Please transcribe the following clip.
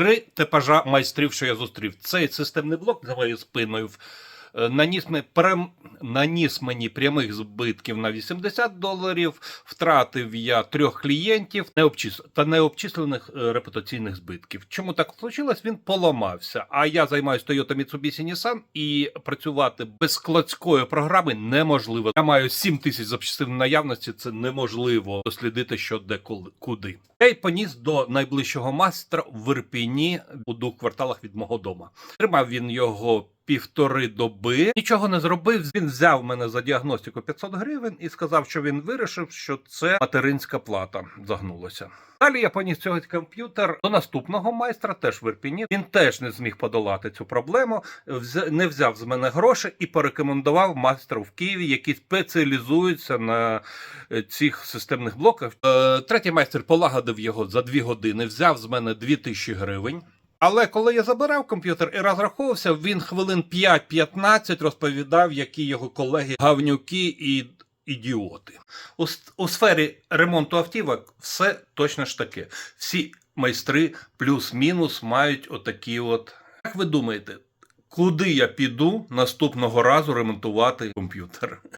Три типажа майстрів, що я зустрів. Цей системний блок за моєю спиною наніс, ми прям, наніс мені прямих збитків на 80 доларів. Втратив я трьох клієнтів та необчислених е, репутаційних збитків. Чому так случилось? Він поламався. А я займаюся Toyota Mitsubishi Nissan і працювати без складської програми неможливо. Я маю 7 тисяч запчастин наявності. Це неможливо дослідити, що де куди. Я й поніс до найближчого майстра в Ірпіні у двох кварталах від мого дома. Тримав він його півтори доби. Нічого не зробив. Він взяв мене за діагностику 500 гривень і сказав, що він вирішив, що це материнська плата загнулася. Далі я поніс цього комп'ютер до наступного майстра, теж в Ірпіні. Він теж не зміг подолати цю проблему, не взяв з мене гроші і порекомендував майстру в Києві, який спеціалізується на е, цих системних блоках. Е, Третій майстер полагодив його за дві години, взяв з мене 2000 гривень. Але коли я забирав комп'ютер і розраховувався, він хвилин 5-15 розповідав, які його колеги гавнюки і ідіоти. У, у сфері ремонту автівок все точно ж таке. Всі майстри плюс-мінус мають отакі от. Як ви думаєте, куди я піду наступного разу ремонтувати комп'ютер?